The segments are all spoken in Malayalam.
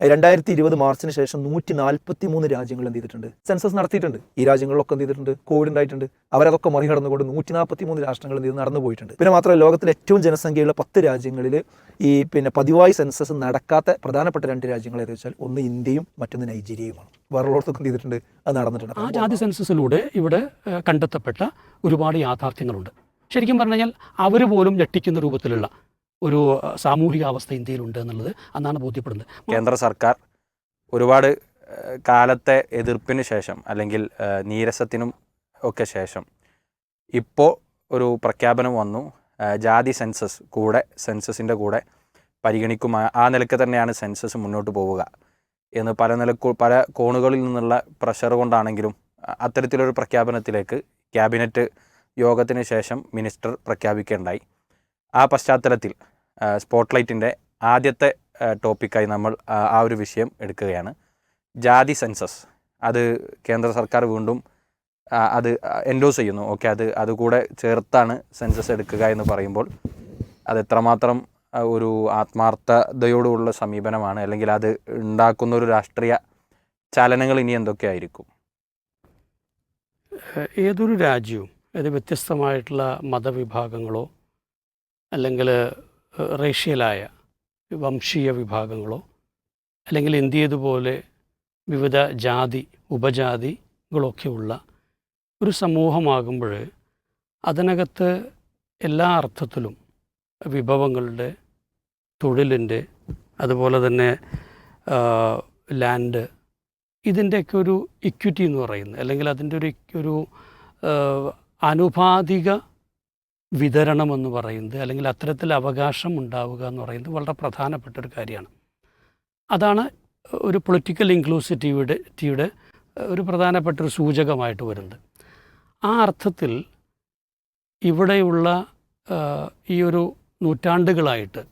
രണ്ടായിരത്തി ഇരുപത് മാർച്ചിന് ശേഷം നൂറ്റി നാൽപ്പത്തി മൂന്ന് രാജ്യങ്ങൾ എന്ത് ചെയ്തിട്ടുണ്ട്? സെൻസസ് നടത്തിയിട്ടുണ്ട്. ഈ രാജ്യങ്ങളിലൊക്കെ എന്ത് ചെയ്തിട്ടുണ്ട്? കോവിഡ് ഉണ്ടായിട്ടുണ്ട്. അവരതൊക്കെ മറികടന്നുകൊണ്ട് നൂറ്റി നാൽപ്പത്തി മൂന്ന് രാഷ്ട്രങ്ങൾ എന്ത് ചെയ്ത്? നടന്നു പോയിട്ടുണ്ട്. പിന്നെ മാത്രമല്ല ലോകത്തിലെ ഏറ്റവും ജനസംഖ്യയുള്ള പത്ത് രാജ്യങ്ങളിൽ ഈ പിന്നെ പതിവായി സെൻസസ് നടക്കാത്ത പ്രധാനപ്പെട്ട രണ്ട് രാജ്യങ്ങൾ ഏതെന്ന് വെച്ചാൽ ഒന്ന് ഇന്ത്യയും മറ്റൊന്ന് നൈജീരിയയുമാണ്. വേറൊരുത്തൊക്കെ എന്ത് ചെയ്തിട്ടുണ്ട്? അത് നടന്നിട്ടുണ്ട്. ആ ജാതി സെൻസസിലൂടെ ഇവിടെ കണ്ടെത്തപ്പെട്ട ഒരുപാട് യാഥാർത്ഥ്യങ്ങളുണ്ട്. ശരിക്കും പറഞ്ഞു കഴിഞ്ഞാൽ അവർ പോലും ഞെട്ടിക്കുന്ന രൂപത്തിലുള്ള ഒരു സാമൂഹിക അവസ്ഥ ഇന്ത്യയിലുണ്ട് എന്നുള്ളത് അന്നാണ് ബോധ്യപ്പെടുന്നത്. കേന്ദ്ര സർക്കാർ ഒരുപാട് കാലത്തെ എതിർപ്പിന് ശേഷം അല്ലെങ്കിൽ നീരസത്തിനും ഒക്കെ ശേഷം ഇപ്പോൾ ഒരു പ്രഖ്യാപനം വന്നു. ജാതി സെൻസസ് കൂടെ സെൻസസിന്റെ കൂടെ പരിഗണിക്കും. ആ- നിലയ്ക്ക് തന്നെയാണ് സെൻസസ് മുന്നോട്ട് പോവുക എന്ന് പല നിലക്കു പല കോണുകളിൽ നിന്നുള്ള പ്രഷർ കൊണ്ടാണെങ്കിലും അത്തരത്തിലൊരു പ്രഖ്യാപനത്തിലേക്ക് ക്യാബിനറ്റ് യോഗത്തിന് ശേഷം മിനിസ്റ്റർ പ്രഖ്യാപിക്കുകയുണ്ടായി. ആ പശ്ചാത്തലത്തിൽ സ്പോട്ട്ലൈറ്റിന്റെ ആദ്യത്തെ ടോപ്പിക്കായി നമ്മൾ ആ, ഒരു വിഷയം എടുക്കുകയാണ്. ജാതി സെൻസസ്. അത് കേന്ദ്ര സർക്കാർ വീണ്ടും അത് എൻഡോസ് ചെയ്യുന്നു. ഓക്കെ അത് അതുകൂടെ ചേർത്താണ് സെൻസസ് എടുക്കുക എന്ന് പറയുമ്പോൾ അത് എത്രമാത്രം ഒരു ആത്മാർത്ഥതയോടുള്ള സമീപനമാണ് അല്ലെങ്കിൽ അത് ഉണ്ടാക്കുന്ന ഒരു രാഷ്ട്രീയ ചലനങ്ങൾ ഇനി എന്തൊക്കെയായിരിക്കും? ഏതൊരു രാജ്യവും അത് വ്യത്യസ്തമായിട്ടുള്ള മതവിഭാഗങ്ങളോ അല്ലെങ്കിൽ റേഷ്യലായ വംശീയ വിഭാഗങ്ങളോ അല്ലെങ്കിൽ ഇന്ത്യതുപോലെ വിവിധ ജാതി ഉപജാതികളൊക്കെ ഉള്ള ഒരു സമൂഹമാകുമ്പോൾ അതിനകത്ത് എല്ലാ അർത്ഥത്തിലും വിഭവങ്ങളുടെ തൊഴിലിന്റെ അതുപോലെ തന്നെ ലാൻഡ് ഇതിന്റെയൊക്കെ ഒരു ഇക്വിറ്റി എന്ന് പറയുന്നത് അല്ലെങ്കിൽ അതിന്റെ ഒരു ഒരു ആനുപാതിക വിതരണം എന്ന് പറയുന്നത് അല്ലെങ്കിൽ അത്തരത്തിൽ അവകാശം ഉണ്ടാവുക എന്ന് പറയുന്നത് വളരെ പ്രധാനപ്പെട്ട ഒരു കാര്യമാണ്. അതാണ് ഒരു പൊളിറ്റിക്കൽ ഇൻക്ലൂസിറ്റിയുടെ ടിയുടെ ഒരു പ്രധാനപ്പെട്ട ഒരു സൂചകമായിട്ട് വരുന്നത്. ആ അർത്ഥത്തിൽ ഇവിടെയുള്ള ഈ ഒരു നൂറ്റാണ്ടുകളായിട്ട്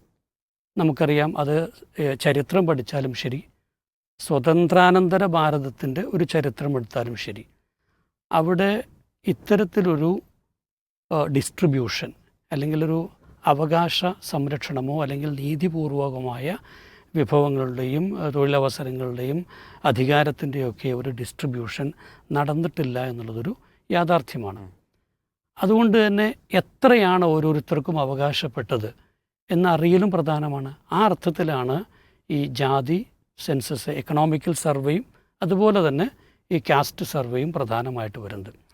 നമുക്കറിയാം അത് ചരിത്രം പഠിച്ചാലും ശരി സ്വതന്ത്രാനന്തര ഭാരതത്തിന്റെ ഒരു ചരിത്രം എടുത്താലും ശരി അവിടെ ഇത്തരത്തിലൊരു ഡിസ്ട്രിബ്യൂഷൻ അല്ലെങ്കിൽ ഒരു അവകാശ സംരക്ഷണമോ അല്ലെങ്കിൽ നീതിപൂർവകമായ വിഭവങ്ങളുടെയും തൊഴിലവസരങ്ങളുടെയും അധികാരത്തിന്റെയൊക്കെ ഒരു ഡിസ്ട്രിബ്യൂഷൻ നടന്നിട്ടില്ല എന്നുള്ളതൊരു യാഥാർത്ഥ്യമാണ്. അതുകൊണ്ട് തന്നെ എത്രയാണ് ഓരോരുത്തർക്കും അവകാശപ്പെട്ടത് എന്നറിയലും പ്രധാനമാണ്. ആ അർത്ഥത്തിലാണ് ഈ ജാതി സെൻസസ് എക്കണോമിക്കൽ സർവേയും അതുപോലെ തന്നെ ഈ കാസ്റ്റ് സർവേയും പ്രധാനമായിട്ട് വരുന്നത്.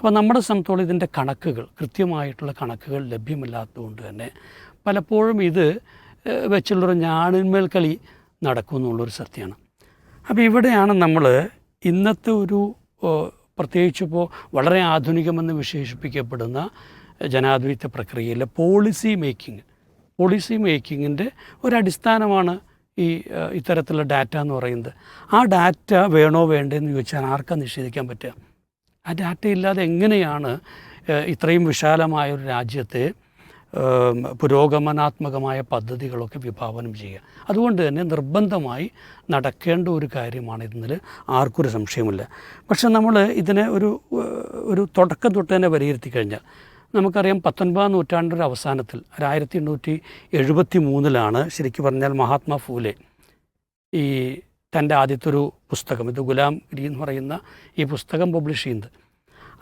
അപ്പോൾ നമ്മുടെ സംബന്ധിച്ചോളം ഇതിന്റെ കണക്കുകൾ കൃത്യമായിട്ടുള്ള കണക്കുകൾ ലഭ്യമല്ലാത്തതുകൊണ്ട് തന്നെ പലപ്പോഴും ഇത് വെച്ചുള്ളൊരു ഞാണിന്മേൽ കളി നടക്കും എന്നുള്ളൊരു സത്യമാണ്. അപ്പോൾ ഇവിടെയാണ് നമ്മൾ ഇന്നത്തെ ഒരു പ്രത്യേകിച്ചിപ്പോൾ വളരെ ആധുനികമെന്ന് വിശേഷിപ്പിക്കപ്പെടുന്ന ജനാധിപത്യ പ്രക്രിയയിലെ പോളിസി മേക്കിംഗ് പോളിസി മേക്കിങ്ങിന്റെ ഒരടിസ്ഥാനമാണ് ഈ ഇത്തരത്തിലുള്ള ഡാറ്റ എന്ന് പറയുന്നത്. ആ ഡാറ്റ വേണോ വേണ്ടതെന്ന് ചോദിച്ചാൽ ആർക്കാ നിഷേധിക്കാൻ പറ്റുക? ആ ഡാറ്റ ഇല്ലാതെ എങ്ങനെയാണ് ഇത്രയും വിശാലമായ ഒരു രാജ്യത്തെ പുരോഗമനാത്മകമായ പദ്ധതികളൊക്കെ വിഭാവനം ചെയ്യുക. അതുകൊണ്ട് തന്നെ നിർബന്ധമായി നടക്കേണ്ട ഒരു കാര്യമാണ് ഇതിൽ ആർക്കൊരു സംശയമില്ല പക്ഷെ നമ്മൾ ഇതിനെ ഒരു ഒരു തുടക്കം തൊട്ട് തന്നെ വിലയിരുത്തി കഴിഞ്ഞാൽ നമുക്കറിയാം പത്തൊൻപതാം നൂറ്റാണ്ടിന്റെ അവസാനത്തിൽ ഒരു ആയിരത്തി എണ്ണൂറ്റി എഴുപത്തി മൂന്നിലാണ് ശരിക്കും പറഞ്ഞാൽ മഹാത്മാ ഫൂലെ ഈ തന്റെ ആദ്യത്തെ ഒരു പുസ്തകം. ഇത് ഗുലാം ഗിരി എന്ന് പറയുന്ന ഈ പുസ്തകം പബ്ലിഷ് ചെയ്യുന്നത്.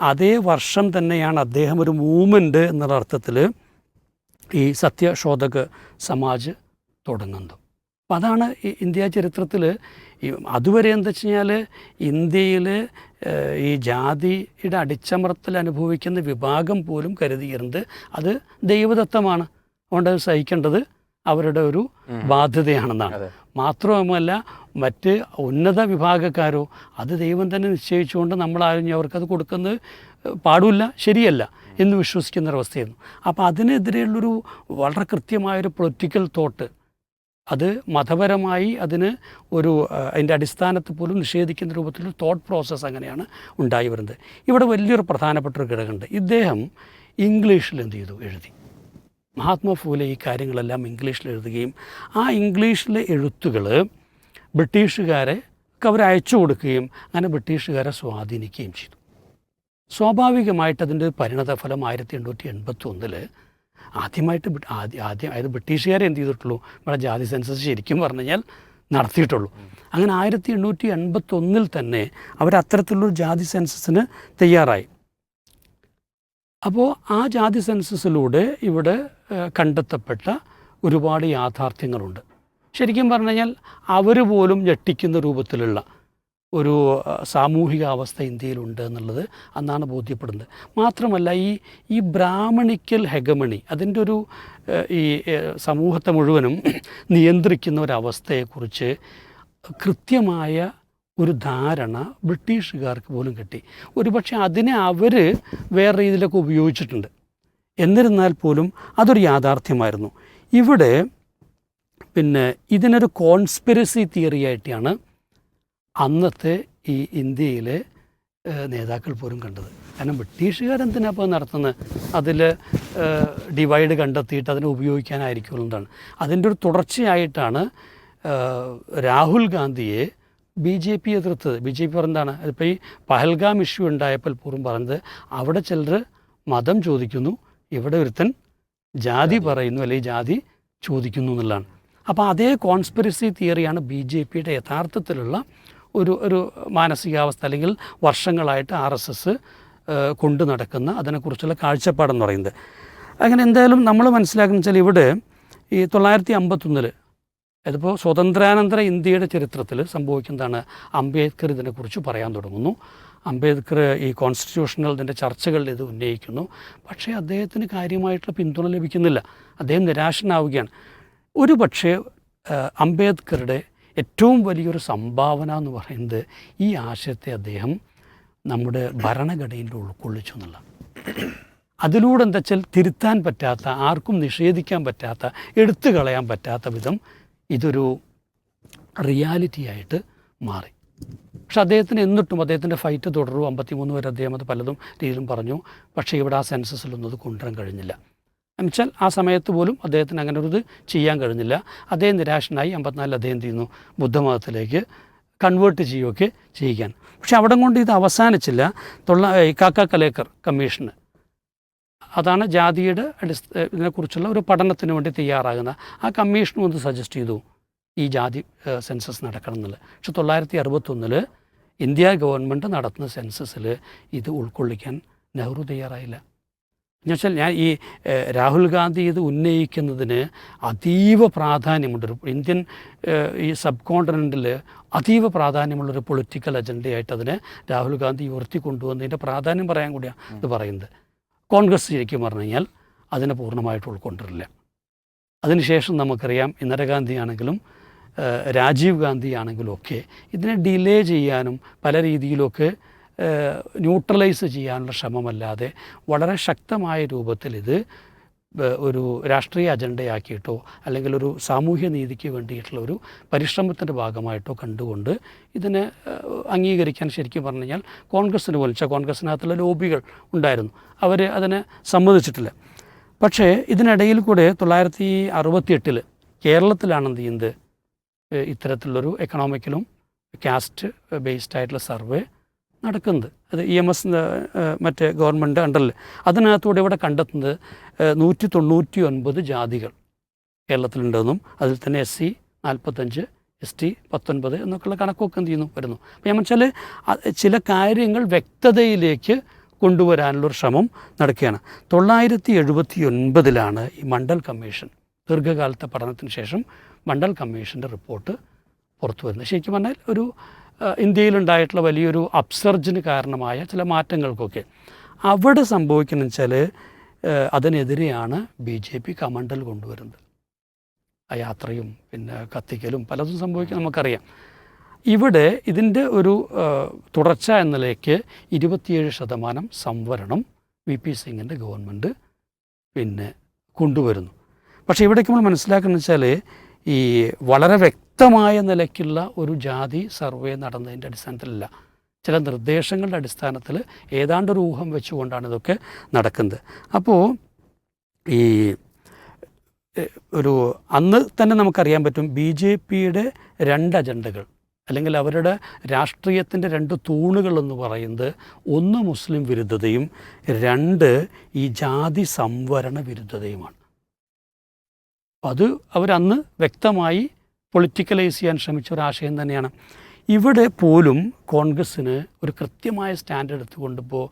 അതേ വർഷം തന്നെയാണ് അദ്ദേഹം ഒരു മൂവ്മെന്റ് എന്നുള്ള അർത്ഥത്തിൽ ഈ സത്യശോധക സമാജ് തുടങ്ങുന്നത്. അപ്പം അതാണ് ഇന്ത്യ ചരിത്രത്തിൽ അതുവരെ എന്താ വെച്ച് കഴിഞ്ഞാൽ ഇന്ത്യയിൽ ഈ ജാതിയുടെ അടിച്ചമർത്തൽ അനുഭവിക്കുന്ന വിഭാഗം പോലും കരുതിയിരുന്നത് അത് ദൈവദത്തമാണ് അതുകൊണ്ട് അത് സഹിക്കേണ്ടത് അവരുടെ ഒരു ബാധ്യതയാണെന്നാണ്. മാത്രവുമല്ല മറ്റ് ഉന്നത വിഭാഗക്കാരോ അത് ദൈവം തന്നെ നിശ്ചയിച്ചുകൊണ്ട് നമ്മളാരും അവർക്കത് കൊടുക്കുന്നത് പാടില്ല ശരിയല്ല എന്ന് വിശ്വസിക്കുന്ന ഒരവസ്ഥയായിരുന്നു. അപ്പോൾ അതിനെതിരെയുള്ളൊരു വളരെ കൃത്യമായൊരു പൊളിറ്റിക്കൽ തോട്ട് അത് മതപരമായി അതിന് ഒരു അതിന്റെ അടിസ്ഥാനത്തിൽ പോലും നിഷേധിക്കുന്ന രൂപത്തിലൊരു തോട്ട് പ്രോസസ്സ് അങ്ങനെയാണ് ഉണ്ടായി വരുന്നത്. ഇവിടെ വലിയൊരു പ്രധാനപ്പെട്ട ഒരു ഘടകമുണ്ട്. ഇദ്ദേഹം ഇംഗ്ലീഷിൽ എന്ത് ചെയ്തു? എഴുതി. മഹാത്മാ ഫൂലെ ഈ കാര്യങ്ങളെല്ലാം ഇംഗ്ലീഷിൽ എഴുതുകയും ആ ഇംഗ്ലീഷിലെ എഴുത്തുകൾ ബ്രിട്ടീഷുകാരെ അവർ അയച്ചു കൊടുക്കുകയും അങ്ങനെ ബ്രിട്ടീഷുകാരെ സ്വാധീനിക്കുകയും ചെയ്തു. സ്വാഭാവികമായിട്ട് അതിന്റെ പരിണതഫലം ആയിരത്തി എണ്ണൂറ്റി എൺപത്തി ഒന്നിൽ ആദ്യമായിട്ട് ആദ്യം ആദ്യ അതായത് ബ്രിട്ടീഷുകാരെ എന്ത് ചെയ്തിട്ടുള്ളൂ? നമ്മുടെ ജാതി സെൻസസ് ശരിക്കും പറഞ്ഞു കഴിഞ്ഞാൽ നടത്തിയിട്ടുള്ളൂ. അങ്ങനെ ആയിരത്തി എണ്ണൂറ്റി എൺപത്തൊന്നിൽ തന്നെ അവർ അത്തരത്തിലുള്ളൊരു ജാതി സെൻസസിന് തയ്യാറായി. അപ്പോൾ ആ ജാതി സെൻസസിലൂടെ ഇവിടെ കണ്ടെത്തപ്പെട്ട ഒരുപാട് യാഥാർത്ഥ്യങ്ങളുണ്ട്. ശരിക്കും പറഞ്ഞു കഴിഞ്ഞാൽ അവർ പോലും ഞെട്ടിക്കുന്ന രൂപത്തിലുള്ള ഒരു സാമൂഹിക അവസ്ഥ ഇന്ത്യയിലുണ്ട് എന്നുള്ളത് അന്നാണ് ബോധ്യപ്പെടുന്നത്. മാത്രമല്ല ഈ ഈ ബ്രാഹ്മണിക്കൽ ഹെഗമണി അതിന്റെ ഒരു ഈ സമൂഹത്തെ മുഴുവനും നിയന്ത്രിക്കുന്ന ഒരവസ്ഥയെക്കുറിച്ച് കൃത്യമായ ഒരു ധാരണ ബ്രിട്ടീഷുകാർക്ക് പോലും കിട്ടി. ഒരുപക്ഷെ അതിനെ അവർ വേറെ രീതിയിലൊക്കെ ഉപയോഗിച്ചിട്ടുണ്ട്. എന്നിരുന്നാൽ പോലും അതൊരു യാഥാർത്ഥ്യമായിരുന്നു. ഇവിടെ പിന്നെ ഇതിനൊരു കോൺസ്പിറസി തിയറി ആയിട്ടാണ് അന്നത്തെ ഈ ഇന്ത്യയിലെ നേതാക്കൾ പോലും കണ്ടത്. കാരണം ബ്രിട്ടീഷുകാരെന്തിനാ ഇപ്പോൾ നടത്തുന്നത് അതിൽ ഡിവൈഡ് കണ്ടെത്തിയിട്ട് അതിനെ ഉപയോഗിക്കാനായിരിക്കും എന്താണ്. അതിന്റെ ഒരു തുടർച്ചയായിട്ടാണ് രാഹുൽ ഗാന്ധിയെ ബി ജെ പി എതിർത്തത്. ബി ജെ പി പറഞ്ഞതാണ് ഇപ്പോൾ ഈ പഹൽഗാം ഇഷ്യൂ ഉണ്ടായപ്പോൾ പോലും പറഞ്ഞത്. അവിടെ ചിലർ മതം ചോദിക്കുന്നു ഇവിടെ ഒരുത്തൻ ജാതി പറയുന്നു അല്ലെങ്കിൽ ജാതി ചോദിക്കുന്നു എന്നുള്ളതാണ്. അപ്പോൾ അതേ കോൺസ്പിറസി തിയറിയാണ് ബി ജെ പിയുടെ യഥാർത്ഥത്തിലുള്ള ഒരു ഒരു മാനസികാവസ്ഥ അല്ലെങ്കിൽ വർഷങ്ങളായിട്ട് ആർ എസ് എസ് കൊണ്ടു നടക്കുന്ന അതിനെക്കുറിച്ചുള്ള കാഴ്ചപ്പാടെന്ന് പറയുന്നത്. അങ്ങനെ എന്തായാലും നമ്മൾ മനസ്സിലാക്കുന്ന വെച്ചാൽ ഇവിടെ ഈ തൊള്ളായിരത്തി അമ്പത്തൊന്നിൽ അതിപ്പോൾ സ്വതന്ത്രാനന്തര ഇന്ത്യയുടെ ചരിത്രത്തിൽ സംഭവിക്കുന്നതാണ് അംബേദ്കർ ഇതിനെക്കുറിച്ച് പറയാൻ തുടങ്ങുന്നു. അംബേദ്കർ ഈ കോൺസ്റ്റിറ്റ്യൂഷണൽ ഇതിന്റെ ചർച്ചകളിൽ ഇത് ഉന്നയിക്കുന്നു. പക്ഷേ അദ്ദേഹത്തിന് കാര്യമായിട്ടുള്ള പിന്തുണ ലഭിക്കുന്നില്ല. അദ്ദേഹം നിരാശനാവുകയാണ്. ഒരു പക്ഷേ അംബേദ്കറുടെ ഏറ്റവും വലിയൊരു സംഭാവന എന്ന് പറയുന്നത് ഈ ആശയത്തെ അദ്ദേഹം നമ്മുടെ ഭരണഘടനയിൽ ഉൾക്കൊള്ളിച്ചു എന്നുള്ള അതിലൂടെ എന്താ വെച്ചാൽ തിരുത്താൻ പറ്റാത്ത ആർക്കും നിഷേധിക്കാൻ പറ്റാത്ത എടുത്തു കളയാൻ പറ്റാത്ത വിധം ഇതൊരു റിയാലിറ്റി ആയിട്ട് മാറി. പക്ഷെ അദ്ദേഹത്തിന് എന്നിട്ടും അദ്ദേഹത്തിന്റെ ഫൈറ്റ് തുടരും. അമ്പത്തിമൂന്ന് വരെ അദ്ദേഹം അത് പലതും രീതിയിലും പറഞ്ഞു. പക്ഷേ ഇവിടെ ആ സെൻസസിലൊന്നും അത് കൊണ്ടുവരാൻ കഴിഞ്ഞില്ല. എന്നുവെച്ചാൽ ആ സമയത്ത് പോലും അദ്ദേഹത്തിന് അങ്ങനെ ഒരു ഇത് ചെയ്യാൻ കഴിഞ്ഞില്ല. അദ്ദേഹം നിരാശനായി അമ്പത്തിനാലിൽ അദ്ദേഹം ചെയ്യുന്നു? ബുദ്ധമതത്തിലേക്ക് കൺവേർട്ട് ചെയ്യുകയൊക്കെ ചെയ്യിക്കാൻ പക്ഷെ അവിടെ കൊണ്ട് ഇത് അവസാനിച്ചില്ല. തൊള്ള കാക്ക കലേക്കർ കമ്മീഷന് അതാണ് ജാതിയുടെ അടിസ്ഥ ഇതിനെക്കുറിച്ചുള്ള ഒരു പഠനത്തിന് വേണ്ടി തയ്യാറാകുന്ന. ആ കമ്മീഷനും ഒന്ന് സജസ്റ്റ് ചെയ്തു. ഈ ജാതി സെൻസസ് നടക്കണം എന്നുള്ളത്. പക്ഷെ തൊള്ളായിരത്തി അറുപത്തൊന്നിൽ ഇന്ത്യ ഗവൺമെന്റ് നടത്തുന്ന സെൻസസിൽ ഇത് ഉൾക്കൊള്ളിക്കാൻ നെഹ്റു തയ്യാറായില്ല. എന്നുവെച്ചാൽ ഞാൻ ഈ രാഹുൽ ഗാന്ധി ഇത് ഉന്നയിക്കുന്നതിന് അതീവ പ്രാധാന്യമുണ്ട് ഇന്ത്യൻ ഈ സബ് കോണ്ടിനെന്റിൽ അതീവ പ്രാധാന്യമുള്ളൊരു പൊളിറ്റിക്കൽ അജണ്ടയായിട്ട് അതിനെ രാഹുൽ ഗാന്ധി ഉയർത്തി കൊണ്ടുവന്നതിന്റെ പ്രാധാന്യം പറയാൻ കൂടിയാണ് ഇത് പറയുന്നത്. കോൺഗ്രസ് ശരിക്കും പറഞ്ഞു കഴിഞ്ഞാൽ അതിനെ പൂർണമായിട്ട് ഉൾക്കൊണ്ടിട്ടില്ല അതിനുശേഷം നമുക്കറിയാം ഇന്ദിരാഗാന്ധി ആണെങ്കിലും രാജീവ് ഗാന്ധി ആണെങ്കിലും ഒക്കെ ഇതിനെ ഡിലേ ചെയ്യാനും പല രീതിയിലൊക്കെ ന്യൂട്രലൈസ് ചെയ്യാനുള്ള ശ്രമമല്ലാതെ വളരെ ശക്തമായ രൂപത്തിൽ ഇത് ഒരു രാഷ്ട്രീയ അജണ്ടയാക്കിയിട്ടോ അല്ലെങ്കിൽ ഒരു സാമൂഹ്യ നീതിക്ക് വേണ്ടിയിട്ടുള്ള ഒരു പരിശ്രമത്തിന്റെ ഭാഗമായിട്ടോ കണ്ടുകൊണ്ട് ഇതിനെ അംഗീകരിക്കാൻ ശരിക്കും പറഞ്ഞു കഴിഞ്ഞാൽ കോൺഗ്രസ്സിന് പോലും കോൺഗ്രസ്സിനകത്തുള്ള ലോബികൾ ഉണ്ടായിരുന്നു. അവർ അതിനെ സമ്മതിച്ചിട്ടില്ല. പക്ഷേ ഇതിനിടയിൽ കൂടെ തൊള്ളായിരത്തി അറുപത്തിയെട്ടിൽ കേരളത്തിലാണ് എന്ത് ചെയ്യുന്നത്? ഇത്തരത്തിലുള്ളൊരു എക്കണോമിക്കലും കാസ്റ്റ് ബേസ്ഡ് ആയിട്ടുള്ള സർവേ നടക്കുന്നത് അത് ഇ എം എസ് മറ്റേ ഗവൺമെന്റ് അണ്ടറിൽ അതിനകത്തൂടെ ഇവിടെ കണ്ടെത്തുന്നത് നൂറ്റി തൊണ്ണൂറ്റി ഒൻപത് ജാതികൾ കേരളത്തിലുണ്ടെന്നും അതിൽ തന്നെ എസ് സി നാൽപ്പത്തഞ്ച് എസ് ടി പത്തൊൻപത് എന്നൊക്കെയുള്ള കണക്കൊക്കെ എന്ത് ചെയ്യുന്നു വരുന്നു. അപ്പോൾ ഞാൻ വെച്ചാൽ ചില കാര്യങ്ങൾ വ്യക്തതയിലേക്ക് കൊണ്ടുവരാനുള്ളൊരു ശ്രമം നടക്കുകയാണ്. തൊള്ളായിരത്തി എഴുപത്തി ഒൻപതിലാണ് ഈ മണ്ഡൽ കമ്മീഷൻ ദീർഘകാലത്തെ പഠനത്തിന് ശേഷം മണ്ഡൽ കമ്മീഷന്റെ റിപ്പോർട്ട് പുറത്തു വരുന്നത് ശരിക്കും പറഞ്ഞാൽ ഒരു ഇന്ത്യയിലുണ്ടായിട്ടുള്ള വലിയൊരു അപ്സർജിന് കാരണമായ ചില മാറ്റങ്ങൾക്കൊക്കെ അവിടെ സംഭവിക്കുന്ന വെച്ചാൽ അതിനെതിരെയാണ് ബി ജെ പി കമണ്ടൽ കൊണ്ടുവരുന്നത്. യാത്രയും പിന്നെ കത്തിക്കലും പലതും സംഭവിക്കാൻ നമുക്കറിയാം. ഇവിടെ ഇതിന്റെ ഒരു തുടർച്ച എന്ന നിലയ്ക്ക് ഇരുപത്തിയേഴ് ശതമാനം സംവരണം വി പി സിംഗിന്റെ ഗവൺമെന്റ് പിന്നെ കൊണ്ടുവരുന്നു. പക്ഷേ ഇവിടേക്ക് നമ്മൾ മനസ്സിലാക്കുന്നത് വെച്ചാൽ ഈ വളരെ വ്യക്തമായ നിലയ്ക്കുള്ള ഒരു ജാതി സർവേ നടന്നതിന്റെ അടിസ്ഥാനത്തിലല്ല. ചില നിർദ്ദേശങ്ങളുടെ അടിസ്ഥാനത്തിൽ ഏതാണ്ട് ഒരു ഊഹം വെച്ചുകൊണ്ടാണ് ഇതൊക്കെ നടക്കുന്നത്. അപ്പോൾ ഈ ഒരു അന്ന് തന്നെ നമുക്കറിയാൻ പറ്റും ബി ജെ പിയുടെ രണ്ട് അജണ്ടകൾ അല്ലെങ്കിൽ അവരുടെ രാഷ്ട്രീയത്തിന്റെ രണ്ട് തൂണുകൾ എന്ന് പറയുന്നത് ഒന്ന് മുസ്ലിം വിരുദ്ധതയും രണ്ട് ഈ ജാതി സംവരണ വിരുദ്ധതയുമാണ്. അത് അവരന്ന് വ്യക്തമായി പൊളിറ്റിക്കലൈസ് ചെയ്യാൻ ശ്രമിച്ച ഒരു ആശയം തന്നെയാണ്. ഇവിടെ പോലും കോൺഗ്രസ്സിന് ഒരു കൃത്യമായ സ്റ്റാൻഡ് എടുത്തുകൊണ്ട് ഇപ്പോൾ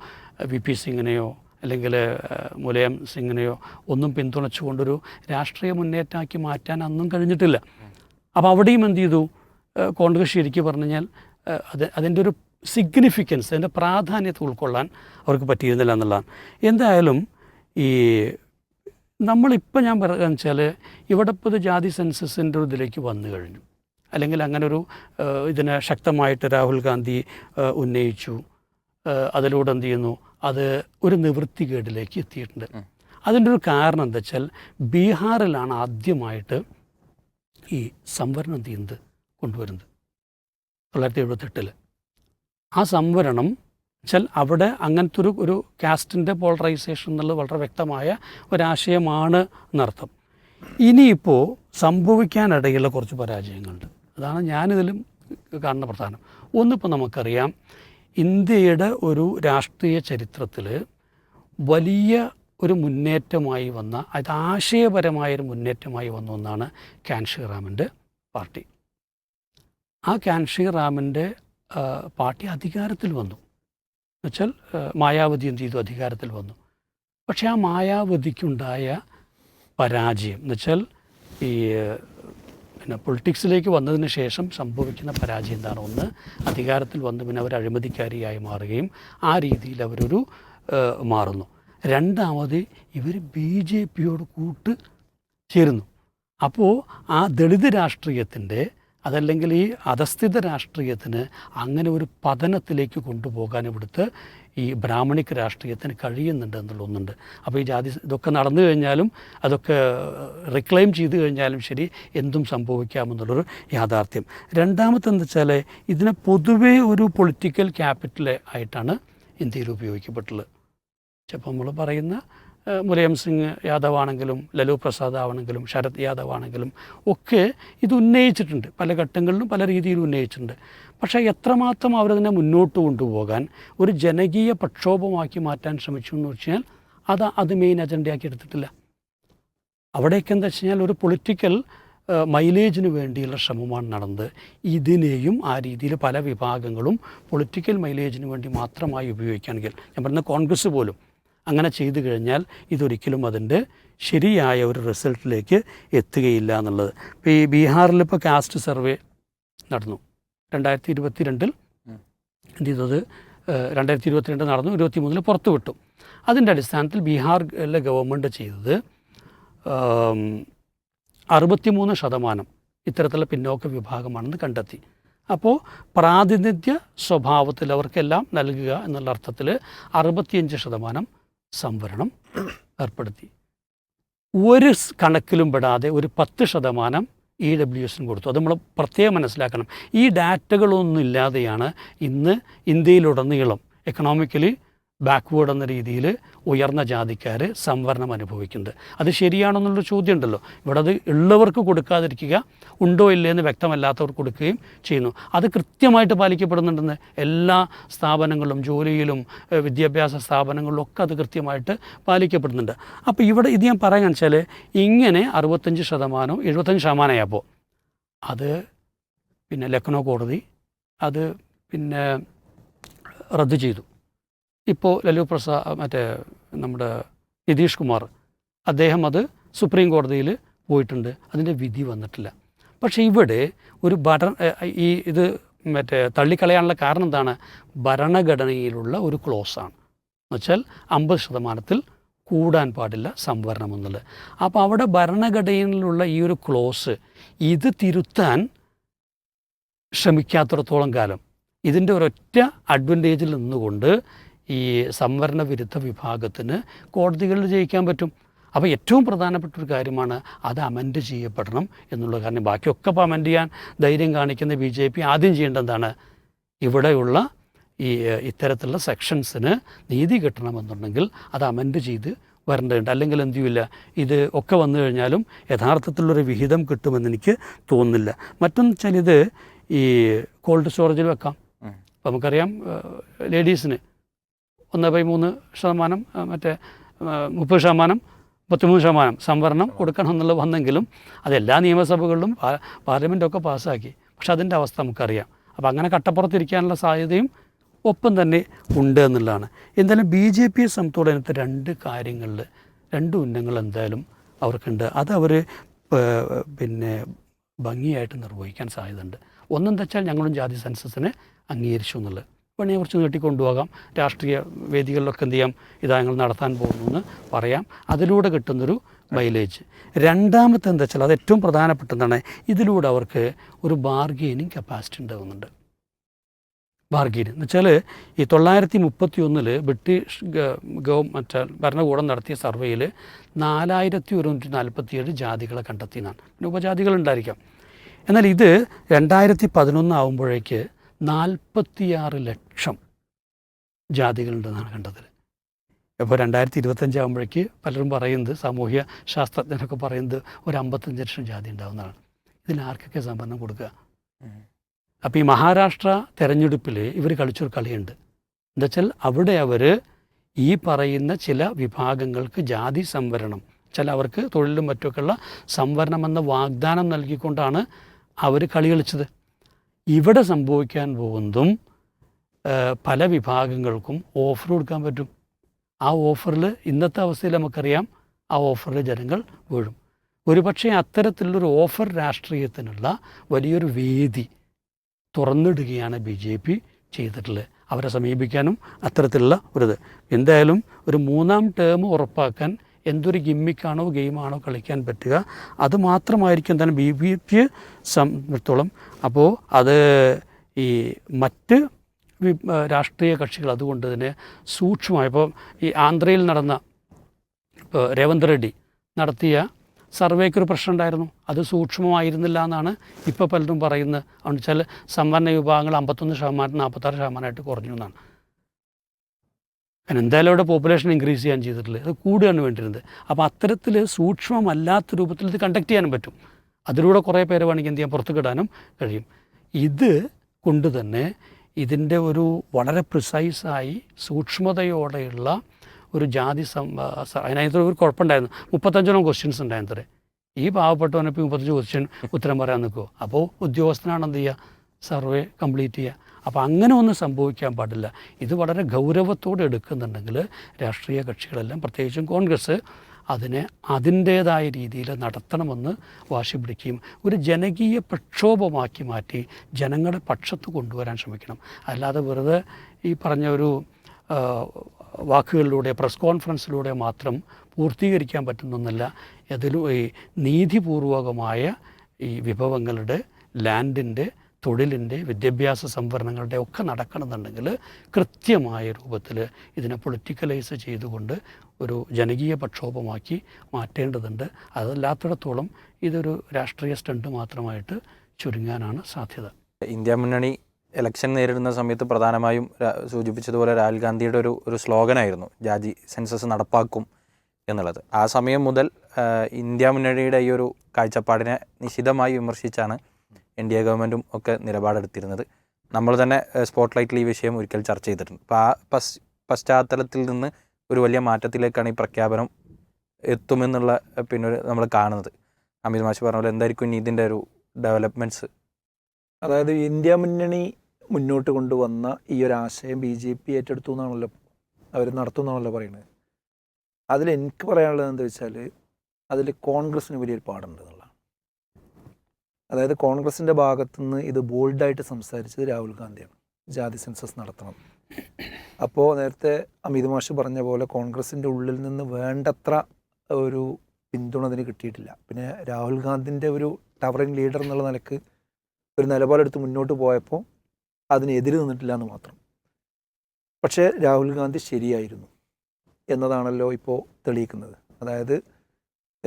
വി പി സിംഗിനെയോ അല്ലെങ്കിൽ മുലയം സിംഗിനെയോ ഒന്നും പിന്തുണച്ചുകൊണ്ടൊരു രാഷ്ട്രീയ മുന്നേറ്റമാക്കി മാറ്റാൻ അന്നും കഴിഞ്ഞിട്ടില്ല. അപ്പോൾ അവിടെയും എന്ത് ചെയ്തു? കോൺഗ്രസ് ശരിക്കും പറഞ്ഞു കഴിഞ്ഞാൽ അത് അതിന്റെ ഒരു സിഗ്നിഫിക്കൻസ് അതിന്റെ പ്രാധാന്യത്തെ ഉൾക്കൊള്ളാൻ അവർക്ക് പറ്റിയിരുന്നില്ല എന്നുള്ളതാണ്. എന്തായാലും ഈ നമ്മളിപ്പോൾ ഞാൻ പറയുക വെച്ചാൽ ഇവിടെ ഇപ്പോൾ ഇത് ജാതി സെൻസസിന്റെ ഒരു ഇതിലേക്ക് വന്നു കഴിഞ്ഞു. അല്ലെങ്കിൽ അങ്ങനൊരു ഒരു ഇതിനെ ശക്തമായിട്ട് രാഹുൽ ഗാന്ധി ഉന്നയിച്ചു. അതിലൂടെ എന്ത് ചെയ്യുന്നു? അത് ഒരു നിവൃത്തികേടിലേക്ക് എത്തിയിട്ടുണ്ട്. അതിന്റെ ഒരു കാരണം എന്താ വെച്ചാൽ ബീഹാറിലാണ് ആദ്യമായിട്ട് ഈ സംവരണം എന്ത് ചെയ്യുന്നത്? കൊണ്ടുവരുന്നത്. തൊള്ളായിരത്തി എഴുപത്തെട്ടിൽ ആ സംവരണം വെച്ചാൽ അവിടെ അങ്ങനത്തെ ഒരു ഒരു കാസ്റ്റിന്റെ പോളറൈസേഷൻ എന്നുള്ളത് വളരെ വ്യക്തമായ ഒരാശയമാണ് എന്നർത്ഥം. ഇനിയിപ്പോൾ സംഭവിക്കാനിടയുള്ള കുറച്ച് പരാജയങ്ങളുണ്ട്. അതാണ് ഞാനിതിലും കാണുന്ന പ്രധാനം. ഒന്നിപ്പോൾ നമുക്കറിയാം ഇന്ത്യയുടെ ഒരു രാഷ്ട്രീയ ചരിത്രത്തിൽ വലിയ ഒരു മുന്നേറ്റമായി വന്ന അത് ആശയപരമായൊരു മുന്നേറ്റമായി വന്ന ഒന്നാണ് കാൻഷിറാമിന്റെ പാർട്ടി. ആ കാൻഷിറാമിന്റെ പാർട്ടി അധികാരത്തിൽ വന്നു. എന്നുവെച്ചാൽ ആ, മായാവതി എന്ത് ചെയ്തു? അധികാരത്തിൽ വന്നു. പക്ഷേ ആ മായാവതിക്കുണ്ടായ പരാജയം എന്നുവെച്ചാൽ ഈ പിന്നെ പൊളിറ്റിക്സിലേക്ക് വന്നതിന് ശേഷം സംഭവിക്കുന്ന പരാജയം എന്താണ്? ഒന്ന് അധികാരത്തിൽ വന്ന് പിന്നെ അവർ അഴിമതിക്കാരിയായി മാറുകയും ആ രീതിയിൽ അവരൊരു മാറുന്നു. രണ്ടാമത് ഇവർ ബി ജെ പിയോട് കൂട്ട് ചേരുന്നു. അപ്പോൾ ആ ദളിത് രാഷ്ട്രീയത്തിന്റെ അതല്ലെങ്കിൽ ഈ അധസ്ഥിത രാഷ്ട്രീയത്തിന് അങ്ങനെ ഒരു പതനത്തിലേക്ക് കൊണ്ടുപോകാൻ ഇവിടുത്തെ ഈ ബ്രാഹ്മണിക് രാഷ്ട്രീയത്തിന് കഴിയുന്നുണ്ട് എന്നുള്ള ഒന്നുണ്ട്. അപ്പോൾ ഈ ജാതി ഇതൊക്കെ നടന്നു കഴിഞ്ഞാലും അതൊക്കെ റിക്ലെയിം ചെയ്ത് കഴിഞ്ഞാലും ശരി എന്തും സംഭവിക്കാമെന്നുള്ളൊരു യാഥാർത്ഥ്യം. രണ്ടാമത്തെ എന്താ വെച്ചാൽ ഇതിനെ പൊതുവേ ഒരു പൊളിറ്റിക്കൽ ക്യാപിറ്റൽ ആയിട്ടാണ് ഇന്ത്യയിൽ ഉപയോഗിക്കപ്പെട്ടുള്ളത്. ചിലപ്പോൾ നമ്മൾ പറയുന്ന മുലായം സിംഗ് യാദവ് ആണെങ്കിലും ലലു പ്രസാദ് ആണെങ്കിലും ശരത് യാദവ് ആണെങ്കിലും ഒക്കെ ഇത് ഉന്നയിച്ചിട്ടുണ്ട്. പല ഘട്ടങ്ങളിലും പല രീതിയിലും ഉന്നയിച്ചിട്ടുണ്ട്. പക്ഷേ എത്രമാത്രം അവരതിനെ മുന്നോട്ട് കൊണ്ടുപോകാൻ ഒരു ജനകീയ പ്രക്ഷോഭമാക്കി മാറ്റാൻ ശ്രമിച്ചു എന്ന് വെച്ചാൽ അത് അത് മെയിൻ അജണ്ടയാക്കി എടുത്തിട്ടില്ല. അവിടേക്ക് എന്താ വെച്ച് കഴിഞ്ഞാൽ ഒരു പൊളിറ്റിക്കൽ മൈലേജിന് വേണ്ടിയുള്ള ശ്രമമാണ് നടന്നത്. ഇതിനെയും ആ രീതിയിൽ പല വിഭാഗങ്ങളും പൊളിറ്റിക്കൽ മൈലേജിന് വേണ്ടി മാത്രമായി ഉപയോഗിക്കുകയാണെങ്കിൽ ഞാൻ പറഞ്ഞ കോൺഗ്രസ് പോലും അങ്ങനെ ചെയ്തു കഴിഞ്ഞാൽ ഇതൊരിക്കലും അതിന്റെ ശരിയായ ഒരു റിസൾട്ടിലേക്ക് എത്തുകയില്ല എന്നുള്ളത്. ഇപ്പോൾ ഈ ബീഹാറിൽ ഇപ്പോൾ കാസ്റ്റ് സർവേ നടന്നു. രണ്ടായിരത്തി ഇരുപത്തി രണ്ടിൽ എന്ത് ചെയ്തത്? രണ്ടായിരത്തി ഇരുപത്തിരണ്ട് നടന്നു ഇരുപത്തി മൂന്നിൽ പുറത്തു വിട്ടു. അതിന്റെ അടിസ്ഥാനത്തിൽ ബീഹാറിലെ ഗവൺമെന്റ് ചെയ്തത് അറുപത്തിമൂന്ന് ശതമാനം ഇത്തരത്തിലുള്ള പിന്നോക്ക വിഭാഗമാണെന്ന് കണ്ടെത്തി. അപ്പോൾ പ്രാതിനിധ്യ സ്വഭാവത്തിൽ അവർക്കെല്ലാം നൽകുക എന്നുള്ള അർത്ഥത്തിൽ അറുപത്തിയഞ്ച് ശതമാനം സംവരണം ഏർപ്പെടുത്തി. ഒരു കണക്കിലും പെടാതെ ഒരു പത്ത് ശതമാനം ഇ ഡബ്ല്യു എസിന് കൊടുത്തു. അത് നമ്മൾ പ്രത്യേകം മനസ്സിലാക്കണം. ഈ ഡാറ്റകളൊന്നും ഇല്ലാതെയാണ് ഇന്ന് ഇന്ത്യയിലുടനീളം എക്കണോമിക്കലി ബാക്ക്വേർഡ് എന്ന രീതിയിൽ ഉയർന്ന ജാതിക്കാർ സംവരണം അനുഭവിക്കുന്നത് അത് ശരിയാണെന്നുള്ള ചോദ്യം ഉണ്ടല്ലോ ഇവിടെ അത് ഉള്ളവർക്ക് കൊടുക്കാതിരിക്കുക ഉണ്ടോ ഇല്ലേ എന്ന് വ്യക്തമല്ലാത്തവർ കൊടുക്കുകയും ചെയ്യുന്നു. അത് കൃത്യമായിട്ട് പാലിക്കപ്പെടുന്നുണ്ടെന്ന് എല്ലാ സ്ഥാപനങ്ങളിലും ജോലിയിലും വിദ്യാഭ്യാസ സ്ഥാപനങ്ങളിലും ഒക്കെ അത് കൃത്യമായിട്ട് പാലിക്കപ്പെടുന്നുണ്ട്. അപ്പോൾ ഇവിടെ ഇത് ഞാൻ പറയാൻ വെച്ചാൽ ഇങ്ങനെ അറുപത്തഞ്ച് ശതമാനം എഴുപത്തഞ്ച് ശതമാനമായപ്പോൾ അത് പിന്നെ ലക്നൗ കോടതി അത് പിന്നെ റദ്ദ് ചെയ്തു. ഇപ്പോൾ ലലു പ്രസാദ് മറ്റേ നമ്മുടെ നിതീഷ് കുമാർ അദ്ദേഹം അത് സുപ്രീം കോടതിയിൽ പോയിട്ടുണ്ട്. അതിന്റെ വിധി വന്നിട്ടില്ല. പക്ഷേ ഇവിടെ ഒരു ഭരണ ഈ ഇത് മറ്റേ തള്ളിക്കളയാനുള്ള കാരണം എന്താണ്? ഭരണഘടനയിലുള്ള ഒരു ക്ലോസാണ് എന്നുവെച്ചാൽ അമ്പത് ശതമാനത്തിൽ കൂടാൻ പാടില്ല സംവരണം എന്നുള്ളത്. അപ്പോൾ അവിടെ ഭരണഘടനയിലുള്ള ഈ ഒരു ക്ലോസ് ഇത് തിരുത്താൻ ശ്രമിക്കാത്തിടത്തോളം കാലം ഇതിന്റെ ഒരൊറ്റ അഡ്വന്റേജിൽ നിന്നുകൊണ്ട് ഈ സംവരണ വിരുദ്ധ വിഭാഗത്തിന് കോടതികളിൽ ജയിക്കാൻ പറ്റും. അപ്പോൾ ഏറ്റവും പ്രധാനപ്പെട്ട ഒരു കാര്യമാണ് അത് അമെൻഡ് ചെയ്യപ്പെടണം എന്നുള്ള കാരണം. ബാക്കിയൊക്കെ ഇപ്പോൾ അമെൻഡ് ചെയ്യാൻ ധൈര്യം കാണിക്കുന്ന ബി ജെ പി ആദ്യം ചെയ്യേണ്ടതാണ് എന്താണ് ഇവിടെയുള്ള ഈ ഇത്തരത്തിലുള്ള സെക്ഷൻസിന് നീതി കിട്ടണമെന്നുണ്ടെങ്കിൽ അത് അമെൻഡ് ചെയ്ത് വരേണ്ടതുണ്ട്. അല്ലെങ്കിൽ എന്തുമില്ല ചെയ്യില്ല ഇത് ഒക്കെ വന്നു കഴിഞ്ഞാലും യഥാർത്ഥത്തിലുള്ളൊരു വിഹിതം കിട്ടുമെന്ന് എനിക്ക് തോന്നുന്നില്ല. മറ്റൊന്ന് വെച്ചാൽ ഇത് ഈ കോൾഡ് സ്റ്റോറേജിൽ വെക്കാം. അപ്പോൾ നമുക്കറിയാം ലേഡീസിന് ഒന്ന് ബൈ മൂന്ന് ശതമാനം മറ്റേ മുപ്പത് ശതമാനം മുപ്പത്തിമൂന്ന് ശതമാനം സംവരണം കൊടുക്കണം എന്നുള്ളത് വന്നെങ്കിലും അതെല്ലാ നിയമസഭകളിലും പാർലമെന്റൊക്കെ പാസ്സാക്കി. പക്ഷെ അതിന്റെ അവസ്ഥ നമുക്കറിയാം. അപ്പോൾ അങ്ങനെ കട്ടപ്പുറത്തിരിക്കാനുള്ള സാധ്യതയും ഒപ്പം തന്നെ ഉണ്ട് എന്നുള്ളതാണ്. എന്തായാലും ബി ജെ പിയെ സംബന്ധിച്ചോളം അതിനകത്ത് രണ്ട് കാര്യങ്ങളിൽ രണ്ട് ഉന്നങ്ങൾ എന്തായാലും അവർക്കുണ്ട്. അത് അവർ പിന്നെ ഭംഗിയായിട്ട് നിർവഹിക്കാൻ സാധ്യതയുണ്ട്. ഒന്നെന്താ വെച്ചാൽ ഞങ്ങളും ജാതി സെൻസസിനെ അംഗീകരിച്ചു എന്നുള്ളത്. വേണമെങ്കിൽ കുറച്ച് നീട്ടിക്കൊണ്ടുപോകാം. രാഷ്ട്രീയ വേദികളിലൊക്കെ എന്ത് ചെയ്യാം? ഇതാ നടത്താൻ പോകുന്നു പറയാം. അതിലൂടെ കിട്ടുന്നൊരു മൈലേജ് രണ്ടാമത്തെ എന്താ വെച്ചാൽ അത് ഏറ്റവും പ്രധാനപ്പെട്ടതാണ് ഇതിലൂടെ അവർക്ക് ഒരു ബാർഗെയിനിങ് കപ്പാസിറ്റി ഉണ്ടാകുന്നുണ്ട് ബാർഗെയിൻ എന്ന് വെച്ചാൽ ഈ തൊള്ളായിരത്തി മുപ്പത്തി ഒന്നിൽ ബ്രിട്ടീഷ് ഗവ മറ്റേ ഭരണകൂടം നടത്തിയ സർവേയിൽ നാലായിരത്തി ഒരുന്നൂറ്റി നാൽപ്പത്തിയേഴ് ജാതികളെ കണ്ടെത്തിയെന്നാണ്. പിന്നെ ഉപജാതികൾ ഉണ്ടായിരിക്കാം. എന്നാൽ ഇത് രണ്ടായിരത്തി പതിനൊന്ന് ആകുമ്പോഴേക്ക് നാൽപ്പത്തിയാറ് ലക്ഷം ജാതികളുണ്ടെന്നാണ് കണ്ടത്. ഇപ്പോൾ രണ്ടായിരത്തി ഇരുപത്തഞ്ചാകുമ്പോഴേക്ക് പലരും പറയുന്നത് സാമൂഹ്യ ശാസ്ത്രജ്ഞരൊക്കെ പറയുന്നത് ഒരു അമ്പത്തഞ്ച് ലക്ഷം ജാതി ഉണ്ടാകുന്നതാണ് ഇതിൽ ആർക്കൊക്കെ സംവരണം കൊടുക്കുക? അപ്പോൾ ഈ മഹാരാഷ്ട്ര തെരഞ്ഞെടുപ്പിൽ ഇവർ കളിച്ചൊരു കളിയുണ്ട്. എന്താ വെച്ചാൽ അവിടെ അവർ ഈ പറയുന്ന ചില വിഭാഗങ്ങൾക്ക് ജാതി സംവരണം ചില അവർക്ക് തൊഴിലും മറ്റുമൊക്കെയുള്ള സംവരണം എന്ന വാഗ്ദാനം നൽകിക്കൊണ്ടാണ് അവർ കളി കളിച്ചത്. ഇവിടെ സംഭവിക്കാൻ പോകുന്നതും പല വിഭാഗങ്ങൾക്കും ഓഫർ കൊടുക്കാൻ പറ്റും. ആ ഓഫറിൽ ഇന്നത്തെ അവസ്ഥയിൽ നമുക്കറിയാം ആ ഓഫറിൽ ജനങ്ങൾ വീഴും. ഒരുപക്ഷെ അത്തരത്തിലുള്ളൊരു ഓഫർ രാഷ്ട്രീയത്തിനുള്ള വലിയൊരു വേദി തുറന്നിടുകയാണ് ബി ജെ പി ചെയ്തിട്ടുള്ളത്. അവരെ സമീപിക്കാനും അത്തരത്തിലുള്ള ഒരിത് എന്തായാലും ഒരു മൂന്നാം ടേം ഉറപ്പാക്കാൻ എന്തൊരു ഗിമ്മിക്കാണോ ഗെയിമാണോ കളിക്കാൻ പറ്റുക അത് മാത്രമായിരിക്കും തന്നെ ബി ബി പിയെ സംബന്ധിച്ചിടത്തോളം അപ്പോൾ അത് ഈ മറ്റ് രാഷ്ട്രീയ കക്ഷികൾ അതുകൊണ്ട് തന്നെ സൂക്ഷ്മമായി. ഇപ്പോൾ ഈ ആന്ധ്രയിൽ നടന്ന ഇപ്പോൾ രേവന്ത് റെഡ്ഡി നടത്തിയ സർവേക്ക് ഒരു പ്രശ്നം ഉണ്ടായിരുന്നു. അത് സൂക്ഷ്മമായിരുന്നില്ല എന്നാണ് ഇപ്പോൾ പലരും പറയുന്നത്. അതുകൊണ്ട് വെച്ചാൽ സംവരണ വിഭാഗങ്ങൾ അമ്പത്തൊന്ന് ശതമാനം നാൽപ്പത്താറ് ശതമാനമായിട്ട് കുറഞ്ഞു എന്നാണ്. കാരണം എന്തായാലും അവിടെ പോപ്പുലേഷൻ ഇൻക്രീസ് ചെയ്യാൻ ചെയ്തിട്ടുള്ളത്. അത് കൂടുകയാണ് വേണ്ടിയിരുന്നത്. അപ്പോൾ അത്തരത്തിൽ സൂക്ഷ്മമല്ലാത്ത രൂപത്തിൽ ഇത് കണ്ടക്ട് ചെയ്യാനും പറ്റും. അതിലൂടെ കുറേ പേരെ വേണമെങ്കിൽ എന്ത് ചെയ്യാൻ പുറത്ത് കിടാനും കഴിയും. ഇത് കൊണ്ട് തന്നെ ഇതിന്റെ ഒരു വളരെ പ്രിസൈസായി സൂക്ഷ്മതയോടെയുള്ള ഒരു ജാതി അതിനകത്ത് ഒരു കുഴപ്പമുണ്ടായിരുന്നു. മുപ്പത്തഞ്ചോളം ക്വസ്റ്റ്യൻസ് ഉണ്ടായിരുന്നത് ഈ പാവപ്പെട്ടവനെ ഇപ്പോൾ മുപ്പത്തഞ്ച് ക്വസ്റ്റ്യൻ ഉത്തരം പറയാൻ നിൽക്കുമോ അപ്പോൾ ഉദ്യോഗസ്ഥനാണ് എന്ത് ചെയ്യുക? സർവേ കംപ്ലീറ്റ് ചെയ്യുക. അപ്പോൾ അങ്ങനെ ഒന്നും സംഭവിക്കാൻ പാടില്ല. ഇത് വളരെ ഗൗരവത്തോടെ എടുക്കുന്നുണ്ടെങ്കിൽ രാഷ്ട്രീയ കക്ഷികളെല്ലാം പ്രത്യേകിച്ചും കോൺഗ്രസ് അതിനെ അതിന്റേതായ രീതിയിൽ നടത്തണമെന്ന് വാശി പിടിക്കുകയും ഒരു ജനകീയ പ്രക്ഷോഭമാക്കി മാറ്റി ജനങ്ങളെ പക്ഷത്ത് കൊണ്ടുവരാൻ ശ്രമിക്കണം. അല്ലാതെ വെറുതെ ഈ പറഞ്ഞ ഒരു വാക്കുകളിലൂടെ പ്രസ് കോൺഫറൻസിലൂടെ മാത്രം പൂർത്തീകരിക്കാൻ പറ്റുന്നൊന്നല്ല. അതിൽ ഈ നീതിപൂർവകമായ ഈ വിഭവങ്ങളുടെ ലാൻഡിന്റെ തൊഴിലിന്റെ വിദ്യാഭ്യാസ സംവരണങ്ങളുടെ ഒക്കെ നടക്കണമെന്നുണ്ടെങ്കിൽ കൃത്യമായ രൂപത്തിൽ ഇതിനെ പൊളിറ്റിക്കലൈസ് ചെയ്തുകൊണ്ട് ഒരു ജനകീയ പ്രക്ഷോഭമാക്കി മാറ്റേണ്ടതുണ്ട്. അതല്ലാത്തിടത്തോളം ഇതൊരു രാഷ്ട്രീയ സ്റ്റണ്ട് മാത്രമായിട്ട് ചുരുങ്ങാനാണ് സാധ്യത. ഇന്ത്യ മുന്നണി ഇലക്ഷൻ നേരിടുന്ന സമയത്ത് പ്രധാനമായും സൂചിപ്പിച്ചതുപോലെ രാഹുൽ ഗാന്ധിയുടെ ഒരു ഒരു സ്ലോഗനായിരുന്നു ജാതി സെൻസസ് നടപ്പാക്കും എന്നുള്ളത്. ആ സമയം മുതൽ ഇന്ത്യ മുന്നണിയുടെ ഈ ഒരു കാഴ്ചപ്പാടിനെ നിശിതമായി വിമർശിച്ചാണ് എൻ ഡി എ ഗവൺമെന്റും ഒക്കെ നിലപാടെടുത്തിരുന്നത്. നമ്മൾ തന്നെ സ്പോട്ട് ലൈറ്റിൽ ഈ വിഷയം ഒരിക്കൽ ചർച്ച ചെയ്തിട്ടുണ്ട്. അപ്പോൾ ആ പസ് പശ്ചാത്തലത്തിൽ നിന്ന് ഒരു വലിയ മാറ്റത്തിലേക്കാണ് ഈ പ്രഖ്യാപനം എത്തുമെന്നുള്ള പിന്നെ നമ്മൾ കാണുന്നത്. അമിത് മാഷി പറഞ്ഞ പോലെ എന്തായിരിക്കും ഇനി ഇതിന്റെ ഒരു ഡെവലപ്മെന്റ്സ് അതായത് ഇന്ത്യ മുന്നണി മുന്നോട്ട് കൊണ്ടുവന്ന ഈ ഒരു ആശയം ബി ജെ പി ഏറ്റെടുത്തു എന്നാണല്ലോ അവർ നടത്തുന്നാണല്ലോ പറയുന്നത്. അതിൽ എനിക്ക് പറയാനുള്ളത് എന്താ വെച്ചാൽ അതിൽ കോൺഗ്രസ്സിന് വലിയൊരു പാടുണ്ട് അതായത് കോൺഗ്രസിന്റെ ഭാഗത്തുനിന്ന് ഇത് ബോൾഡായിട്ട് സംസാരിച്ചത് രാഹുൽ ഗാന്ധിയാണ്. ജാതി സെൻസസ് നടത്തണം. അപ്പോൾ നേരത്തെ അമിത് മാഷ് പറഞ്ഞ പോലെ കോൺഗ്രസിന്റെ ഉള്ളിൽ നിന്ന് വേണ്ടത്ര ഒരു പിന്തുണ അതിന് കിട്ടിയിട്ടില്ല. പിന്നെ രാഹുൽ ഗാന്ധിന്റെ ഒരു ടവറിങ് ലീഡർ എന്നുള്ള നിലയ്ക്ക് ഒരു നിലപാടെടുത്ത് മുന്നോട്ട് പോയപ്പോൾ അതിനെതിര് നിന്നിട്ടില്ല എന്ന് മാത്രം. പക്ഷേ രാഹുൽ ഗാന്ധി ശരിയായിരുന്നു എന്നതാണല്ലോ ഇപ്പോൾ തെളിയിക്കുന്നത്. അതായത്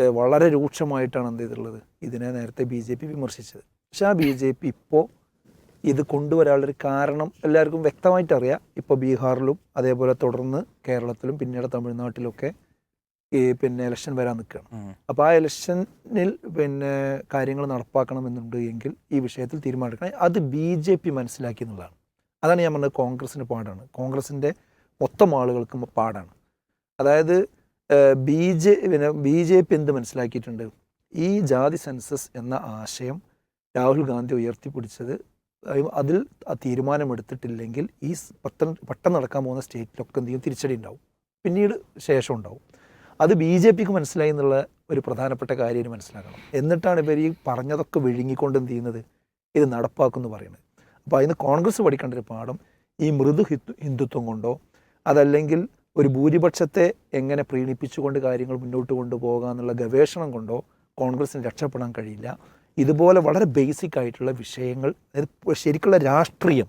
വളരെ രൂക്ഷമായിട്ടാണ് എന്ത് ചെയ്തിട്ടുള്ളത്? ഇതിനെ നേരത്തെ ബി ജെ പി വിമർശിച്ചത്. പക്ഷെ ആ ബി ജെ പി ഇപ്പോൾ ഇത് കൊണ്ടുവരാനുള്ളൊരു കാരണം എല്ലാവർക്കും വ്യക്തമായിട്ട് അറിയാം ഇപ്പോൾ ബീഹാറിലും അതേപോലെ തുടർന്ന് കേരളത്തിലും പിന്നീട് തമിഴ്നാട്ടിലൊക്കെ ഈ പിന്നെ ഇലക്ഷൻ വരാൻ നിൽക്കുകയാണ്. അപ്പോൾ ആ ഇലക്ഷനിൽ പിന്നെ കാര്യങ്ങൾ നടപ്പാക്കണമെന്നുണ്ട് എങ്കിൽ ഈ വിഷയത്തിൽ തീരുമാനമെടുക്കണം. അത് ബി ജെ പി മനസ്സിലാക്കി എന്നുള്ളതാണ്. അതാണ് ഞാൻ പറഞ്ഞത് കോൺഗ്രസിന് പാടാണ്. കോൺഗ്രസിന്റെ മൊത്തം ആളുകൾക്കും പാടാണ്. അതായത് ബി ജെ പിന്നെ ബി ജെ പി എന്ത് മനസ്സിലാക്കിയിട്ടുണ്ട്? ഈ ജാതി സെൻസസ് എന്ന ആശയം രാഹുൽ ഗാന്ധി ഉയർത്തിപ്പിടിച്ചത് അതിൽ തീരുമാനമെടുത്തിട്ടില്ലെങ്കിൽ ഈ പെട്ടെന്ന് പെട്ടെന്ന് നടക്കാൻ പോകുന്ന സ്റ്റേറ്റിലൊക്കെ എന്തെങ്കിലും തിരിച്ചടി ഉണ്ടാവും. പിന്നീട് ശേഷം ഉണ്ടാവും. അത് ബി ജെ പിക്ക് മനസ്സിലായി എന്നുള്ള ഒരു പ്രധാനപ്പെട്ട കാര്യം മനസ്സിലാക്കണം. എന്നിട്ടാണ് ഇവർ ഈ പറഞ്ഞതൊക്കെ വിഴുങ്ങിക്കൊണ്ട് എന്ത് ചെയ്യുന്നത്? ഇത് നടപ്പാക്കുമെന്ന് പറയുന്നത്. അപ്പോൾ അതിന് കോൺഗ്രസ് പഠിക്കേണ്ട ഒരു പാഠം ഈ മൃദു ഹിന്ദു ഹിന്ദുത്വം കൊണ്ടോ അതല്ലെങ്കിൽ ഒരു ഭൂരിപക്ഷത്തെ എങ്ങനെ പ്രീണിപ്പിച്ചുകൊണ്ട് കാര്യങ്ങൾ മുന്നോട്ട് കൊണ്ടുപോകാം എന്നുള്ള ഗവേഷണം കൊണ്ടോ കോൺഗ്രസിന് രക്ഷപ്പെടാൻ കഴിയില്ല. ഇതുപോലെ വളരെ ബേസിക് ആയിട്ടുള്ള വിഷയങ്ങൾ ശരിക്കുള്ള രാഷ്ട്രീയം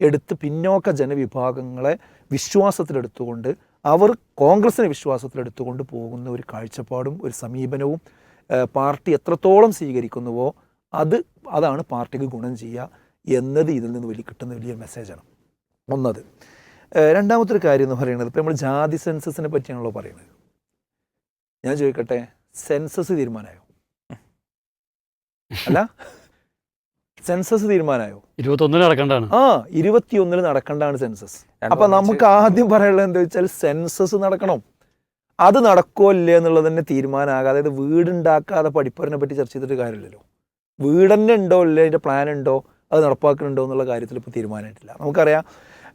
എടുത്ത് പിന്നോക്ക ജനവിഭാഗങ്ങളെ വിശ്വാസത്തിലെടുത്തുകൊണ്ട് അവർ കോൺഗ്രസിനെ വിശ്വാസത്തിലെടുത്തുകൊണ്ട് പോകുന്ന ഒരു കാഴ്ചപ്പാടും ഒരു സമീപനവും പാർട്ടി എത്രത്തോളം സ്വീകരിക്കുന്നുവോ അത് അതാണ് പാർട്ടിക്ക് ഗുണം ചെയ്യുക എന്നത് ഇതിൽ നിന്ന് വലിയ കിട്ടുന്ന വലിയൊരു മെസ്സേജാണ് ഒന്നത്. രണ്ടാമത്തെ ഒരു കാര്യം എന്ന് പറയുന്നത് ഇപ്പോൾ നമ്മൾ ജാതി സെൻസസിനെ പറ്റിയാണല്ലോ പറയുന്നത്. ഞാൻ ചോദിക്കട്ടെ സെൻസസ് തീരുമാനമായോ? അല്ല സെൻസസ് തീരുമാനമായോ? ഇരുപത്തി നടക്കണ്ടാണ് ആ ഇരുപത്തിയൊന്നിന് നടക്കേണ്ടതാണ് സെൻസസ്. അപ്പൊ നമുക്ക് ആദ്യം പറയാനുള്ളത് എന്താ വെച്ചാൽ സെൻസസ് നടക്കണം. അത് നടക്കോ ഇല്ലേ എന്നുള്ളത് തന്നെ തീരുമാനമാകാം അതായത് വീടുണ്ടാക്കാതെ പഠിപ്പറിനെ പറ്റി ചർച്ച ചെയ്തിട്ട് കാര്യമില്ലല്ലോ. വീടന്നെ ഉണ്ടോ ഇല്ലേ? അതിന്റെ പ്ലാൻ ഉണ്ടോ? അത് നടപ്പാക്കുന്നുണ്ടോ എന്നുള്ള കാര്യത്തിൽ ഇപ്പോൾ തീരുമാനമായിട്ടില്ല. നമുക്കറിയാം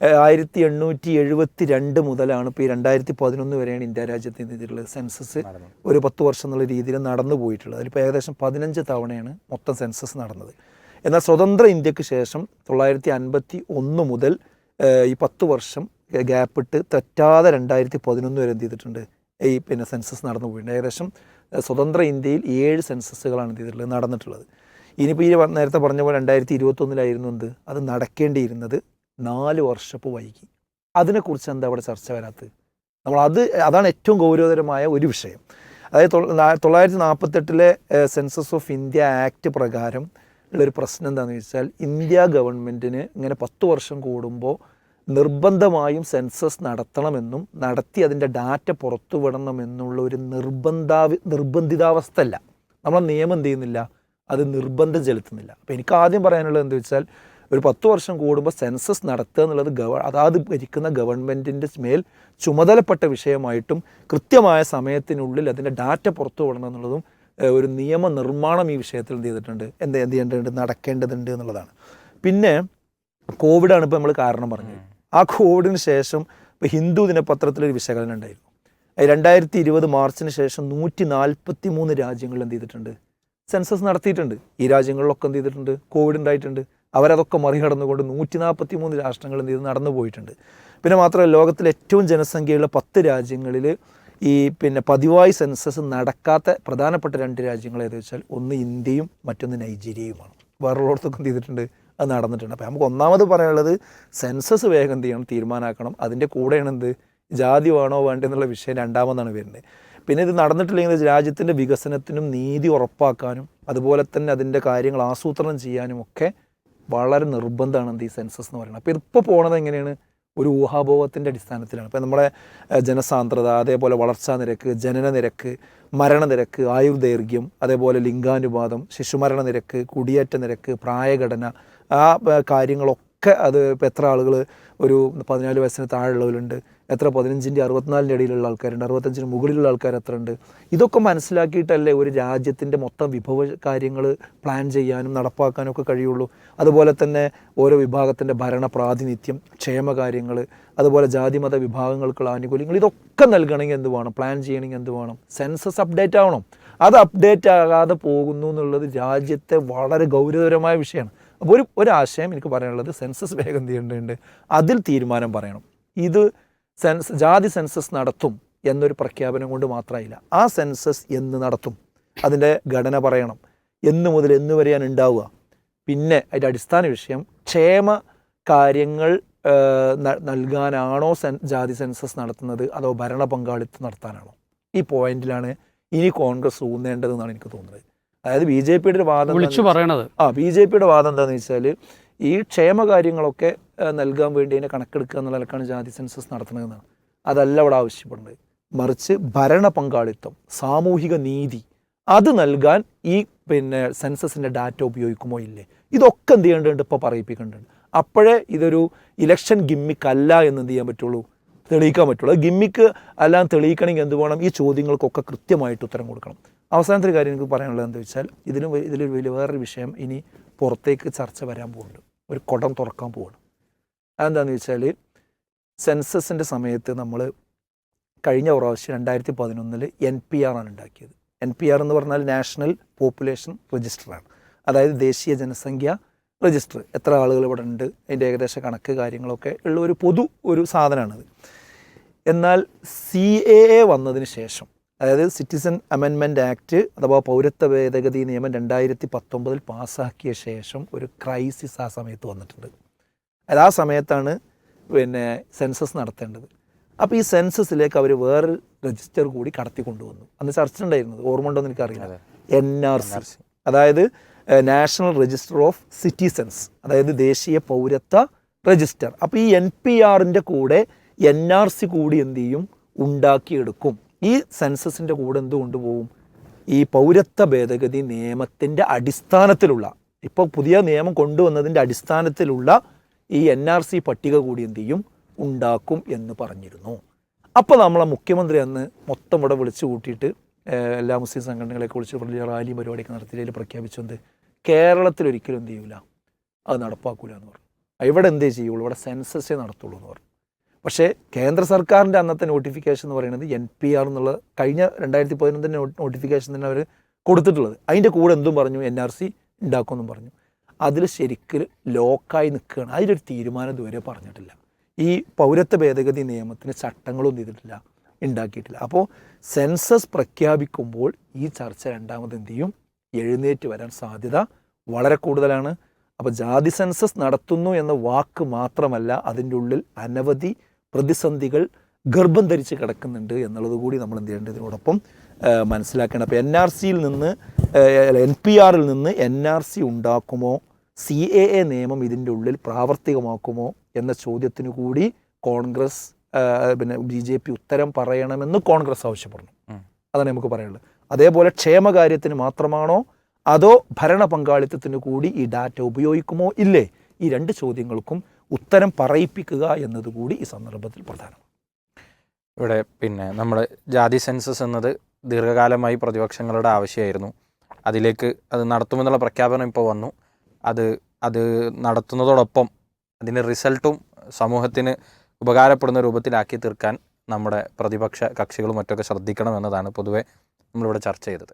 ആയിരത്തി എണ്ണൂറ്റി എഴുപത്തി രണ്ട് മുതലാണ് ഇപ്പോൾ ഈ രണ്ടായിരത്തി പതിനൊന്ന് വരെയാണ് ഇന്ത്യ രാജ്യത്ത് ചെയ്തിട്ടുള്ളത്? സെൻസസ് ഒരു പത്ത് വർഷം എന്നുള്ള രീതിയിൽ നടന്നു പോയിട്ടുള്ളത്. അതിലിപ്പോൾ ഏകദേശം പതിനഞ്ച് തവണയാണ് മൊത്തം സെൻസസ് നടന്നത്. എന്നാൽ സ്വതന്ത്ര ഇന്ത്യയ്ക്ക് ശേഷം തൊള്ളായിരത്തി അൻപത്തി ഒന്ന് മുതൽ ഈ പത്ത് വർഷം ഗ്യാപ്പിട്ട് തെറ്റാതെ രണ്ടായിരത്തി പതിനൊന്ന് വരെ എന്ത് ചെയ്തിട്ടുണ്ട്? ഈ പിന്നെ സെൻസസ് നടന്നു പോയിട്ടുണ്ട്. ഏകദേശം സ്വതന്ത്ര ഇന്ത്യയിൽ ഏഴ് സെൻസസുകളാണ് എന്ത് ചെയ്തിട്ടുള്ളത്? നടന്നിട്ടുള്ളത്. ഇനിയിപ്പോൾ ഈ നേരത്തെ പറഞ്ഞ പോലെ രണ്ടായിരത്തി ഇരുപത്തൊന്നിലായിരുന്നു എന്ത്? അത് നടക്കേണ്ടിയിരുന്നത്. നാല് വർഷപ്പ് വൈകി. അതിനെക്കുറിച്ച് എന്താ അവിടെ ചർച്ച വരാത്തത്? നമ്മൾ അത് അതാണ് ഏറ്റവും ഗൗരവതരമായ ഒരു വിഷയം. അതായത് തൊള്ളായിരത്തി നാൽപ്പത്തെട്ടിലെ സെൻസസ് ഓഫ് ഇന്ത്യ ആക്ട് പ്രകാരം ഉള്ളൊരു പ്രശ്നം എന്താണെന്ന് വെച്ചാൽ ഇന്ത്യ ഗവൺമെന്റിന് ഇങ്ങനെ പത്ത് വർഷം കൂടുമ്പോൾ നിർബന്ധമായും സെൻസസ് നടത്തണമെന്നും നടത്തി അതിന്റെ ഡാറ്റ പുറത്തു വിടണമെന്നുള്ള ഒരു നിർബന്ധിതാവസ്ഥ അല്ല നമ്മളെ നിയമം എന്ത് ചെയ്യുന്നില്ല? അത് നിർബന്ധം ചെലുത്തുന്നില്ല അപ്പോൾ എനിക്ക് ആദ്യം പറയാനുള്ളത് എന്താ വെച്ചാൽ ഒരു പത്ത് വർഷം കൂടുമ്പോൾ സെൻസസ് നടത്തുക എന്നുള്ളത് ഗവ അതാത് ഭരിക്കുന്ന ഗവൺമെന്റിന്റെ മേൽ ചുമതലപ്പെട്ട വിഷയമായിട്ടും കൃത്യമായ സമയത്തിനുള്ളിൽ അതിന്റെ ഡാറ്റ പുറത്തു വിടണം എന്നുള്ളതും ഒരു നിയമനിർമ്മാണം ഈ വിഷയത്തിൽ എന്ത് ചെയ്തിട്ടുണ്ട് എന്ത് എന്ത് ചെയ്യേണ്ടതുണ്ട് നടക്കേണ്ടതുണ്ട് എന്നുള്ളതാണ്. പിന്നെ കോവിഡാണ് ഇപ്പോൾ നമ്മൾ കാരണം പറഞ്ഞത്. ആ കോവിഡിന് ശേഷം ഇപ്പോൾ ഹിന്ദു ദിനപത്രത്തിലൊരു വിശകലനം ഉണ്ടായിരുന്നു. രണ്ടായിരത്തി ഇരുപത് മാർച്ചിന് ശേഷം നൂറ്റി നാൽപ്പത്തി മൂന്ന് രാജ്യങ്ങൾ എന്ത് ചെയ്തിട്ടുണ്ട് സെൻസസ് നടത്തിയിട്ടുണ്ട്. ഈ രാജ്യങ്ങളിലൊക്കെ എന്ത് ചെയ്തിട്ടുണ്ട് കോവിഡ് ഉണ്ടായിട്ടുണ്ട്. അവരതൊക്കെ മറികടന്നുകൊണ്ട് നൂറ്റി നാൽപ്പത്തി മൂന്ന് രാഷ്ട്രങ്ങളിൽ നിന്ന് നടന്നു പോയിട്ടുണ്ട്. പിന്നെ മാത്രമല്ല ലോകത്തിലെ ഏറ്റവും ജനസംഖ്യയുള്ള പത്ത് രാജ്യങ്ങളിൽ ഈ പിന്നെ പതിവായി സെൻസസ് നടക്കാത്ത പ്രധാനപ്പെട്ട രണ്ട് രാജ്യങ്ങൾ ഏതെന്ന് വെച്ചാൽ ഒന്ന് ഇന്ത്യയും മറ്റൊന്ന് നൈജീരിയയുമാണ്. വേറൊരിടത്തൊക്കെ എന്ത് ചെയ്തിട്ടുണ്ട്? അത് നടന്നിട്ടുണ്ട്. അപ്പോൾ നമുക്ക് ഒന്നാമത് പറയാനുള്ളത് സെൻസസ് വേഗം എന്ത് ചെയ്യണം? തീരുമാനമാക്കണം. അതിന്റെ കൂടെയാണ് എന്ത്? ജാതി വേണോ വേണ്ടെന്നുള്ള വിഷയം രണ്ടാമതാണ് വരുന്നത്. പിന്നെ ഇത് നടന്നിട്ടില്ലെങ്കിൽ രാജ്യത്തിന്റെ വികസനത്തിനും നീതി ഉറപ്പാക്കാനും അതുപോലെ തന്നെ അതിന്റെ കാര്യങ്ങൾ ആസൂത്രണം ചെയ്യാനും ഒക്കെ വളരെ നിർബന്ധമാണ് എന്ത് ഈ സെൻസസ് എന്ന് പറയുന്നത്. അപ്പോൾ ഇപ്പോൾ പോണത് എങ്ങനെയാണ്? ഒരു ഊഹാഭോഗത്തിന്റെ അടിസ്ഥാനത്തിലാണ്. ഇപ്പോൾ നമ്മുടെ ജനസാന്ദ്രത അതേപോലെ വളർച്ചാ നിരക്ക് ജനന നിരക്ക് മരണനിരക്ക് ആയുർദൈർഘ്യം അതേപോലെ ലിംഗാനുപാതം ശിശുമരണ നിരക്ക് കുടിയേറ്റ നിരക്ക് പ്രായഘടന ആ ഏഹ്, കാര്യങ്ങളൊക്കെ അത് ഇപ്പോൾ എത്ര ആളുകൾ ഒരു പതിനാല് വയസ്സിന് താഴെയുള്ളവരുണ്ട് എത്ര പതിനഞ്ചിന്റെ അറുപത്തിനാലിന്റെ ഇടയിലുള്ള ആൾക്കാരുണ്ട് അറുപത്തഞ്ചിന് മുകളിലുള്ള ആൾക്കാർ എത്ര ഉണ്ട്? ഇതൊക്കെ മനസ്സിലാക്കിയിട്ടല്ലേ ഒരു രാജ്യത്തിന്റെ മൊത്തം വിഭവ കാര്യങ്ങൾ പ്ലാൻ ചെയ്യാനും നടപ്പാക്കാനും ഒക്കെ കഴിയുള്ളൂ. അതുപോലെ തന്നെ ഓരോ വിഭാഗത്തിന്റെ ഭരണ പ്രാതിനിധ്യം ക്ഷേമകാര്യങ്ങൾ അതുപോലെ ജാതിമത വിഭാഗങ്ങൾക്കുള്ള ആനുകൂല്യങ്ങൾ ഇതൊക്കെ നൽകണമെങ്കിൽ എന്ത് വേണം? പ്ലാൻ ചെയ്യണമെങ്കിൽ എന്ത് വേണം? സെൻസസ് അപ്ഡേറ്റ് ആവണം. അത് അപ്ഡേറ്റ് ആകാതെ പോകുന്നു എന്നുള്ളത് രാജ്യത്തെ വളരെ ഗൗരവതരമായ വിഷയമാണ്. ഒരു ഒരാശയം എനിക്ക് പറയാനുള്ളത് സെൻസസ് വേഗം ചെയ്യേണ്ടതുണ്ട് അതിൽ തീരുമാനം പറയണം. ഇത് സെൻസ് ജാതി സെൻസസ് നടത്തും എന്നൊരു പ്രഖ്യാപനം കൊണ്ട് മാത്രമായില്ല. ആ സെൻസസ് എന്ന് നടത്തും. അതിന്റെ ഘടന പറയണം. എന്ന് മുതൽ എന്ന് വരെയാണ് ഉണ്ടാവുക. പിന്നെ അതിന്റെ അടിസ്ഥാന വിഷയം ക്ഷേമ കാര്യങ്ങൾ നൽകാനാണോ സെൻ ജാതി സെൻസസ് നടത്തുന്നത് അതോ ഭരണ പങ്കാളിത്തം നടത്താനാണോ? ഈ പോയിന്റിലാണ് ഇനി കോൺഗ്രസ് ഊന്നേണ്ടതെന്നാണ് എനിക്ക് തോന്നുന്നത്. അതായത് ബി ജെ പിയുടെ ഒരു വാദം വിളിച്ചു പറയണത്. ആ ബി ജെ പിയുടെ വാദം എന്താണെന്ന് വെച്ചാൽ ഈ ക്ഷേമകാര്യങ്ങളൊക്കെ കാര്യങ്ങളൊക്കെ നൽകാൻ വേണ്ടി അതിനെ കണക്കെടുക്കുക എന്നുള്ള നിലക്കാണ് ജാതി സെൻസസ് നടത്തണമെന്നാണ് അതല്ല അവിടെ ആവശ്യപ്പെടുന്നത്. മറിച്ച് ഭരണ പങ്കാളിത്തം സാമൂഹിക നീതി അത് നൽകാൻ ഈ പിന്നെ സെൻസസിന്റെ ഡാറ്റ ഉപയോഗിക്കുമോ ഇല്ലേ? ഇതൊക്കെ എന്ത് ചെയ്യേണ്ടതുണ്ട്? ഇപ്പോൾ പറയിപ്പിക്കേണ്ടതുണ്ട്. അപ്പോഴേ ഇതൊരു ഇലക്ഷൻ ഗിമ്മിക്ക് അല്ല എന്ന് എന്ത് ചെയ്യാൻ പറ്റുള്ളൂ? തെളിയിക്കാൻ പറ്റുള്ളൂ. അത് ഗിമ്മിക്ക് അല്ലാതെ തെളിയിക്കണമെങ്കിൽ എന്ത് വേണം? ഈ ചോദ്യങ്ങൾക്കൊക്കെ കൃത്യമായിട്ട് ഉത്തരം കൊടുക്കണം. അവസാനത്തെ കാര്യം എനിക്ക് പറയാനുള്ളത് എന്താ വെച്ചാൽ ഇതിനും വ- ഇതിലൊരു വലിയ വേറൊരു വിഷയം ഇനി പുറത്തേക്ക് ചർച്ച വരാൻ പോകുന്നുണ്ട് ഒരു കുടം തുറക്കാൻ പോവാണ് അതെന്താണെന്ന് വെച്ചാൽ സെൻസസിന്റെ സമയത്ത് നമ്മൾ കഴിഞ്ഞ പ്രാവശ്യം രണ്ടായിരത്തി പതിനൊന്നിൽ എൻ പി ആർ ആണ് ഉണ്ടാക്കിയത്. എൻ പി ആർ എന്ന് പറഞ്ഞാൽ നാഷണൽ പോപ്പുലേഷൻ രജിസ്റ്ററാണ് അതായത് ദേശീയ ജനസംഖ്യ രജിസ്റ്റർ എത്ര ആളുകൾ ഇവിടെ ഉണ്ട്? അതിന്റെ ഏകദേശ കണക്ക് കാര്യങ്ങളൊക്കെ ഉള്ള ഒരു പൊതു ഒരു സാധനമാണത്. എന്നാൽ സി എ എ വന്നതിന് ശേഷം അതായത് സിറ്റിസൺ അമെൻമെന്റ് ആക്ട് അഥവാ പൗരത്വ ഭേദഗതി നിയമം രണ്ടായിരത്തി പത്തൊമ്പതിൽ പാസ്സാക്കിയ ശേഷം ഒരു ക്രൈസിസ് ആ സമയത്ത് വന്നിട്ടുണ്ട്. അത് ആ സമയത്താണ് പിന്നെ സെൻസസ് നടത്തേണ്ടത്. അപ്പോൾ ഈ സെൻസസിലേക്ക് അവർ വേറെ രജിസ്റ്റർ കൂടി കടത്തി കൊണ്ടുവന്നു. അന്ന് ചർച്ച ഉണ്ടായിരുന്നത് ഓർമ്മ ഉണ്ടോ എന്ന് എനിക്കറിയില്ല. എൻ ആർ സി അതായത് നാഷണൽ രജിസ്റ്റർ ഓഫ് സിറ്റിസൺസ് അതായത് ദേശീയ പൗരത്വ രജിസ്റ്റർ അപ്പോൾ ഈ എൻ പി ആറിന്റെ കൂടെ എൻ ആർ സി കൂടി എന്ത് ചെയ്യും? ഉണ്ടാക്കിയെടുക്കും. ഈ സെൻസസിന്റെ കൂടെ എന്തുകൊണ്ട് കൊണ്ടുപോകും? ഈ പൗരത്വ ഭേദഗതി നിയമത്തിന്റെ അടിസ്ഥാനത്തിലുള്ള ഇപ്പോൾ പുതിയ നിയമം കൊണ്ടുവന്നതിന്റെ അടിസ്ഥാനത്തിലുള്ള ഈ എൻ ആർ സി പട്ടിക കൂടി എന്ത് ചെയ്യും? ഉണ്ടാക്കും എന്ന് പറഞ്ഞിരുന്നു. അപ്പോൾ നമ്മളെ മുഖ്യമന്ത്രി അന്ന് മൊത്തം ഇവിടെ വിളിച്ചു കൂട്ടിയിട്ട് എല്ലാ മുസ്ലിം സംഘടനകളെയൊക്കെ വിളിച്ച് വലിയ റാലി പരിപാടിയൊക്കെ നടത്തിയതിൽ പ്രഖ്യാപിച്ചുകൊണ്ട് കേരളത്തിൽ ഒരിക്കലും എന്ത് ചെയ്യൂല. അത് നടപ്പാക്കൂല എന്ന് പറഞ്ഞു. ഇവിടെ എന്തേ ചെയ്യുള്ളൂ? ഇവിടെ സെൻസസേ നടത്തുള്ളൂ എന്ന് പറഞ്ഞു. പക്ഷേ കേന്ദ്ര സർക്കാരിന്റെ അന്നത്തെ നോട്ടിഫിക്കേഷൻ എന്ന് പറയുന്നത് എൻ പി ആർ എന്നുള്ള കഴിഞ്ഞ രണ്ടായിരത്തി പതിനൊന്നിന്റെ നോട്ടിഫിക്കേഷൻ തന്നെ അവർ കൊടുത്തിട്ടുള്ളത്. അതിന്റെ കൂടെ എന്തും പറഞ്ഞു എൻ ആർ സി ഉണ്ടാക്കുമെന്നും പറഞ്ഞു. അതിൽ ശരിക്കും ലോക്കായി നിൽക്കുകയാണ്. അതിലൊരു തീരുമാനം ഇതുവരെ പറഞ്ഞിട്ടില്ല. ഈ പൗരത്വ ഭേദഗതി നിയമത്തിന് ചട്ടങ്ങളൊന്നും ചെയ്തിട്ടില്ല ഉണ്ടാക്കിയിട്ടില്ല. അപ്പോൾ സെൻസസ് പ്രഖ്യാപിക്കുമ്പോൾ ഈ ചർച്ച രണ്ടാമത് എന്ത് ചെയ്യും? എഴുന്നേറ്റ് വരാൻ സാധ്യത വളരെ കൂടുതലാണ്. അപ്പോൾ ജാതി സെൻസസ് നടത്തുന്നു എന്ന വാക്ക് മാത്രമല്ല അതിന്റെ ഉള്ളിൽ അനവധി പ്രതിസന്ധികൾ ഗർഭം ധരിച്ച് കിടക്കുന്നുണ്ട് എന്നുള്ളത് കൂടി നമ്മൾ എന്ത് ചെയ്യേണ്ടത് ഇതിനോടൊപ്പം മനസ്സിലാക്കണം അപ്പോൾ എൻ ആർ സിയിൽ നിന്ന് എൻ പി ആറിൽ നിന്ന് എൻ ആർ സി ഉണ്ടാക്കുമോ? സി എ എ നിയമം ഇതിന്റെ ഉള്ളിൽ പ്രാവർത്തികമാക്കുമോ എന്ന ചോദ്യത്തിന് കൂടി കോൺഗ്രസ് പിന്നെ ബി ജെ പി ഉത്തരം പറയണമെന്ന് കോൺഗ്രസ് ആവശ്യപ്പെടുന്നു. അതാണ് നമുക്ക് പറയാനുള്ളത്. അതേപോലെ ക്ഷേമകാര്യത്തിന് മാത്രമാണോ അതോ ഭരണ പങ്കാളിത്തത്തിന് കൂടി ഈ ഡാറ്റ ഉപയോഗിക്കുമോ? ഇല്ലേ? ഈ രണ്ട് ചോദ്യങ്ങൾക്കും ഉത്തരം പറയിപ്പിക്കുക എന്നതുകൂടി ഈ സന്ദർഭത്തിൽ പ്രധാനമാണ് ഇവിടെ പിന്നെ നമ്മൾ ജാതി സെൻസസ് എന്നത് ദീർഘകാലമായി പ്രതിപക്ഷങ്ങളുടെ ആവശ്യമായിരുന്നു. അതിലേക്ക് അത് നടത്തുമെന്നുള്ള പ്രഖ്യാപനം ഇപ്പോൾ വന്നു. അത് അത് നടത്തുന്നതോടൊപ്പം അതിന്റെ റിസൾട്ടും സമൂഹത്തിന് ഉപകാരപ്പെടുന്ന രൂപത്തിലാക്കി തീർക്കാൻ നമ്മുടെ പ്രതിപക്ഷ കക്ഷികളും മറ്റൊക്കെ ശ്രദ്ധിക്കണം എന്നതാണ് പൊതുവെ നമ്മളിവിടെ ചർച്ച ചെയ്തത്.